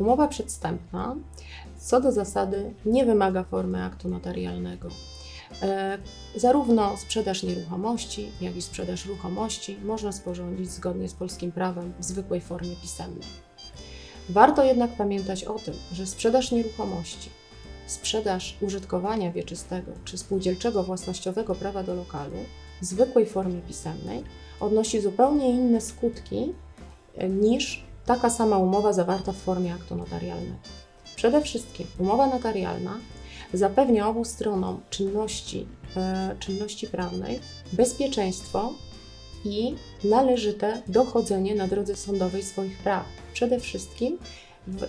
Umowa przedstępna co do zasady nie wymaga formy aktu notarialnego. E, Zarówno sprzedaż nieruchomości, jak i sprzedaż ruchomości można sporządzić zgodnie z polskim prawem w zwykłej formie pisemnej. Warto jednak pamiętać o tym, że sprzedaż nieruchomości, sprzedaż użytkowania wieczystego czy spółdzielczego własnościowego prawa do lokalu w zwykłej formie pisemnej odnosi zupełnie inne skutki e, niż taka sama umowa zawarta w formie aktu notarialnego. Przede wszystkim umowa notarialna zapewnia obu stronom czynności, e, czynności prawnej bezpieczeństwo i należyte dochodzenie na drodze sądowej swoich praw. Przede wszystkim,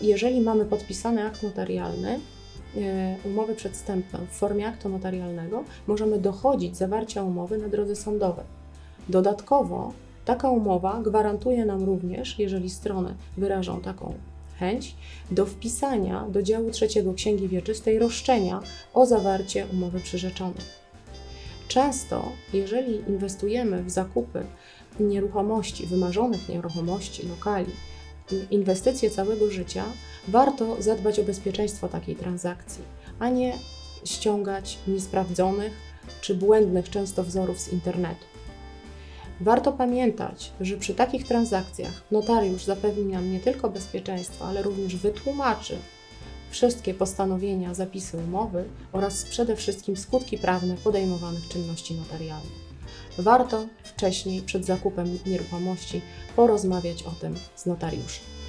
jeżeli mamy podpisany akt notarialny, e, umowę przedstępną w formie aktu notarialnego, możemy dochodzić zawarcia umowy na drodze sądowej. Dodatkowo taka umowa gwarantuje nam również, jeżeli strony wyrażą taką chęć, do wpisania do działu trzeciego Księgi Wieczystej roszczenia o zawarcie umowy przyrzeczonej. Często, jeżeli inwestujemy w zakupy nieruchomości, wymarzonych nieruchomości, lokali, inwestycje całego życia, warto zadbać o bezpieczeństwo takiej transakcji, a nie ściągać niesprawdzonych czy błędnych często wzorów z internetu. Warto pamiętać, że przy takich transakcjach notariusz zapewni nam nie tylko bezpieczeństwo, ale również wytłumaczy wszystkie postanowienia, zapisy umowy oraz przede wszystkim skutki prawne podejmowanych czynności notarialnych. Warto wcześniej, przed zakupem nieruchomości, porozmawiać o tym z notariuszem.